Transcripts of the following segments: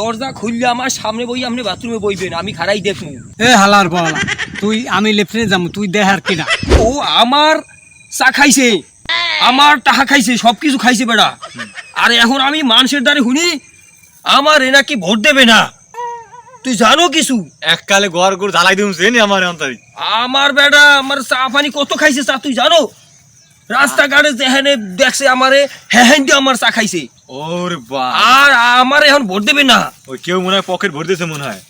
দরজা খুললে আমার সামনে বই আপনি বাথরুমে বইবেন আমি খারাই দেখব। এ হালার বলা তুই আমি লেফটে যাব তুই দেখ আর কিনা? ও আমার চা খাইছে আমার টাকা খাইছে সব কিছু খাইছে বেড়া। আর এখন আমি মানুষের দ্বারে শুনি আমার এ নাকি ভোট দেবে না? তুই জানো কিছু? এককালে গড় গড় জ্বালাই দিম আমার অন্তরি। আমার বেড়া আমার চা পানি কত খাইছে চা তুই জানো? রাস্তাঘাটে যেখানে দেখছে আমারে হ্যাঁ আমার চা খাইছে। ওরে আর আমার এখন ভোট দেবে না। ওই কেউ মনে হয় পকেট ভরে দিয়েছে মনে হয়।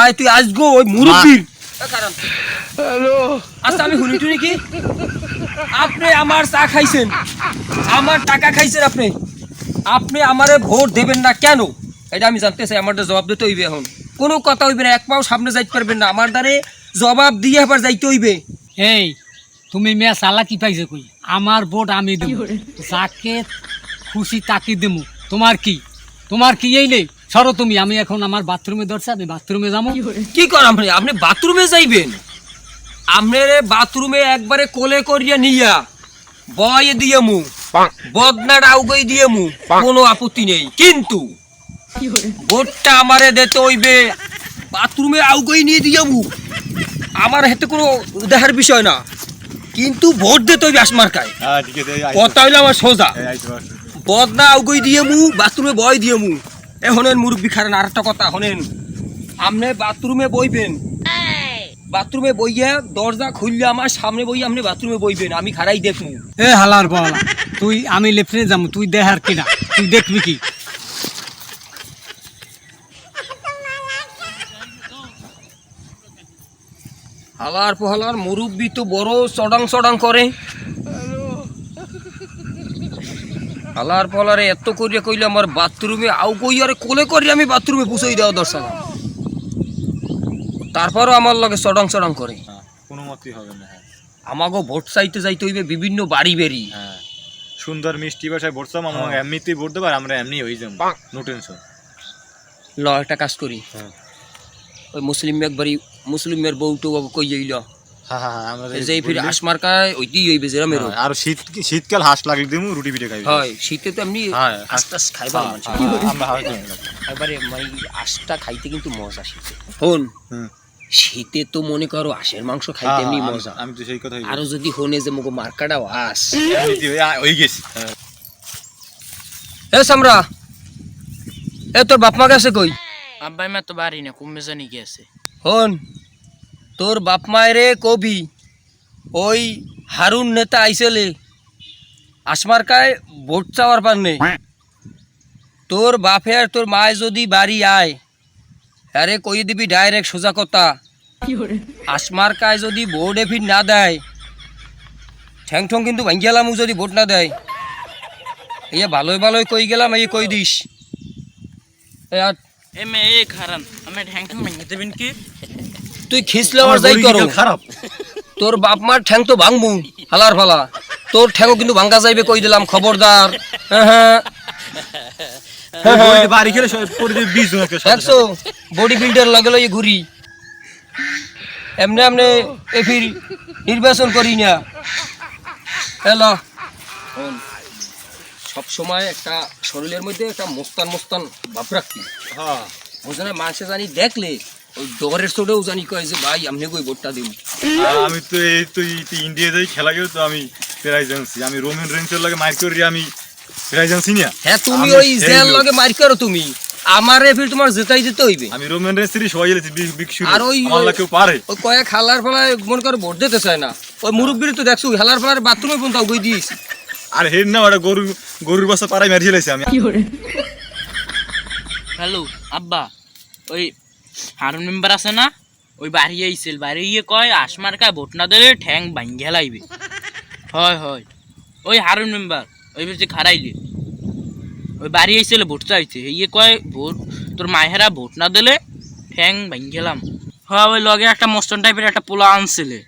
আয় তুই আসগো ওই মুরব্বীর আচ্ছা আমি শুনি টুনি কি? আপনি আমার চা খাইছেন। আমার টাকা খাইছেন আপনি। আপনি আমারে ভোট দেবেন না কেন? এটা আমি জানতে চাই আমার জবাব দিতে হইবে এখন। কোনো কথা হইবে না এক পাও সামনে যাইতে পারবেন না। আমার দ্বারে জবাব দিয়ে আবার যাইতে হইবে। এই তুমি মেয়া সালা কি পাইছে কই? আমার ভোট আমি দেব। যাকে খুশি তাকে দেবো। তোমার কি? তোমার কি এই নেই? সরো তুমি আমি এখন আমার বাথরুমে ধরছি আমি বাথরুমে যাব। কি কর আপনি আপনি বাথরুমে যাইবেন? আপনার বাথরুমে একবারে কোলে করিয়া নিয়া বয়ে দিয়ে মু বদনার আউগই দিয়ে মু কোনো আপত্তি নেই। কিন্তু ভোটটা আমারে দিতে হইবে বাথরুমে আউগই নিয়ে দিয়ে মু আমার হাতে কোনো দেখার বিষয় না। কিন্তু ভোট দে হইবে আসমার্কায় হ্যাঁ। কথা হইলে আমার সোজা। আইসো। বদনা আউগই দিয়ে মু বাথরুমে বয় দিয়ে মু। এ হনেন মুরব্বী খারেন আর একটা কথা হনেন। আপনি বাথরুমে বইবেন। বাথরুমে বইয়া দরজা খুললে আমার সামনে বই আপনি বাথরুমে বইবেন আমি খারাই দেখব এ হালার বল তুই আমি লেফটে যাব তুই দেখ আর কিনা তুই দেখবি কি? হালার পোহালার মুরব্বী তো বড় চডাং চডাং করে। হালার পোহালারে এত করিয়া কইলে আমার বাথরুমে আউ কই আরে কোলে করি আমি বাথরুমে পুষাই দেওয়া দর্শক। তারপরও আমার লগে চডাং চডাং করে। হ্যাঁ, কোনো মতই হবে না হ্যাঁ। আমাকে ভোট চাইতে যাইতে হইবে বিভিন্ন বাড়ি বেরি। হ্যাঁ সুন্দর মিষ্টি ভাষায় ভরতাম আমাকে এমনিতেই ভোট দেবো আর আমরা এমনি হয়ে যাব। নো টেনশন ল একটা কাজ করি। ওই মুসলিম একবারই মুসলিমের বউটো কই যাইল? হ্যাঁ হ্যাঁ আমরা যে ওইটি হইবে যেরা মেরো হ্যাঁ, আর শীত শীতকাল হাঁস লাগলে দিমু রুটি পিঠে খাইবি। হয় শীতে তো এমনি হ্যাঁ, খাইবা হ্যাঁ, হ্যাঁ, এবারে মানে আশটা খাইতে কিন্তু মজা শীতে। হন শীতে তো মনে করো আশের মাংস খাইতে এমনি হ্যাঁ, আমি- মজা। আমি তো সেই কথাই আরও যদি হনে যে মুগো মার্কাটাও আস ওই- গেছি। হ্যাঁ। এ সামরা এ তোর বাপ মা গেছে কই? আব্বাই মা তো বাড়ি না কমে জানি গেছে। হন তোর বাপ মায়েরে কবি ওই হারুন নেতা আইসেলে আসমার্কায় ভোট চাওয়ার পান্নে তোর বাপে আর তোর মায় যদি বাড়ি আয় আরে কই দিবি ডাইরেক্ট সোজা কথা। আসমার্কায় যদি ভোট এফিট না দেয় ঠ্যাং ঠং কিন্তু ভাঙ্গিয়ালাম যদি ভোট না দেয়। এই ভালোই ভালোই কই গেলাম এই কই দিস। এ খারান। আমি ঠ্যাং ঠ্যাং ভেঙে দেবেন কি? তুই খিসলে আমার যাই করো। খারাপ। তোর বাপ মার ঠ্যাং তো ভাঙবো হালার ফালা। তোর ঠ্যাংও কিন্তু ভাঙ্গা যাইবে কই দিলাম খবরদার। হ্যাঁ হ্যাঁ। বাড়ি খেলে দেখছ বডি বিল্ডার লগে ঘুরি। এমনি এমনি এ ফির নির্বাচন করি না। হ্যালো সব সময় একটা শরীরের মধ্যে একটা মোস্তান মোস্তান ভাব রাখতি হ্যাঁ। বুঝলে না মানুষে জানি দেখলে ওই ডরের চোটেও জানি কয় যে ভাই আমি কই ভোটটা দিব আমি তো এই তো ইন্ডিয়া যাই খেলা গেল তো আমি প্রাইজ আনছি। আমি রোমেন রেঞ্জের লাগে মাইর করি আমি প্রাইজ আনছি না। হ্যাঁ তুমি ওই জেল। লগে মার করো তুমি। আমারে ফির তোমার জেতাই দিতে হইবে। আমি রোমেন থেকে সবাই গেছি বিগ শুরু। আর ওই- লাগে কেউ পারে। ওই কয়েক হালার ফলায় মনে করো ভোট দিতে চায় না। ওই মুরব্বীর তো দেখছ হালার ফলার বাথরুমে পর্যন্ত গই দিয়েছি। আর হেড না ওটা গরু গরুর বাসা পাড়ায় মেরে ফেলেছি আমি। হ্যালো। আব্বা, ওই হারুন মেম্বার আছে না, ওই বাড়ি আইছিল। বাড়ি গিয়ে কয় আসমার কায় ভোট না দিলে ঠ্যাং ভাঙ্গে লাইবে। হয় হয়। ওই হারুন মেম্বার, ওই বেশি খারাইলে ওই বাড়ি আইছিল ভোট চাইছে ইয়ে কয়, ভোট, তোর মায়েরা ভোট না দিলে ঠ্যাং ভাঙ্গেলাম হয়, ওই লগে একটা মস্টন টাইপের একটা পোলা আনছিলে।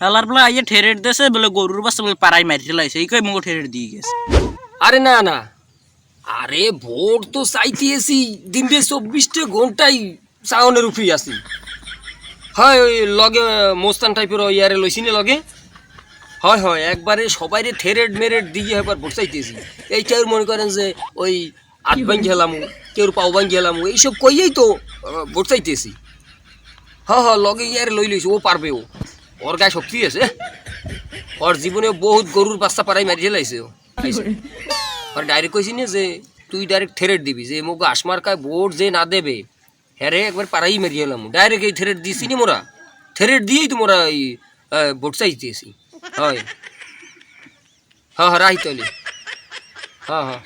হেলার বলে আইয়ে ঠেরেট দেছে বলে গরুর বাসা বলে পাড়ায় মারি লাইছে। এই কয় মুখো ঠেরেট দিয়ে গেছে। আরে না না। আরে ভোট তো চাইতেছি দিনটে চব্বিশটা ঘন্টাই চাউনের উপরেই আছি। হয় ওই লগে মোস্তান টাইপের ওই ইয়ারে লইছি না লগে? হয় হয়, একবারে সবাইরে থেরেড মেরেড দিয়ে একবার ভোট চাইতেছি এইটাই মনে করেন যে ওই আট ব্যাংক খেলাম কেউ পাও বান গেলাম এইসব কইয়েই তো ভোট চাইতেছি হ হ লগে ইয়ারে লই লইছি, ও পারবে ও। ওর গায়ে শক্তি আছে। ওর জীবনে বহুত গরুর বাচ্চা পাড়াই মারি ফেলাইছে ও। আর ডাইরেক্ট কইছি না যে, তুই ডাইরেক্ট থেরেট দিবি, যে মোক আসমার কায় ভোট যে না দেবে হ্যারে একবার পাড়াই মেরিয়ে এলাম। ডাইরেক্ট এই থেরেট দিছি নি মোরা। থেরেট দিয়েই তো মোরা এই ভোট ভোট দিয়েছি হয়। হ্যাঁ হ্যাঁ রাহি তাহলে হ্যাঁ হ্যাঁ।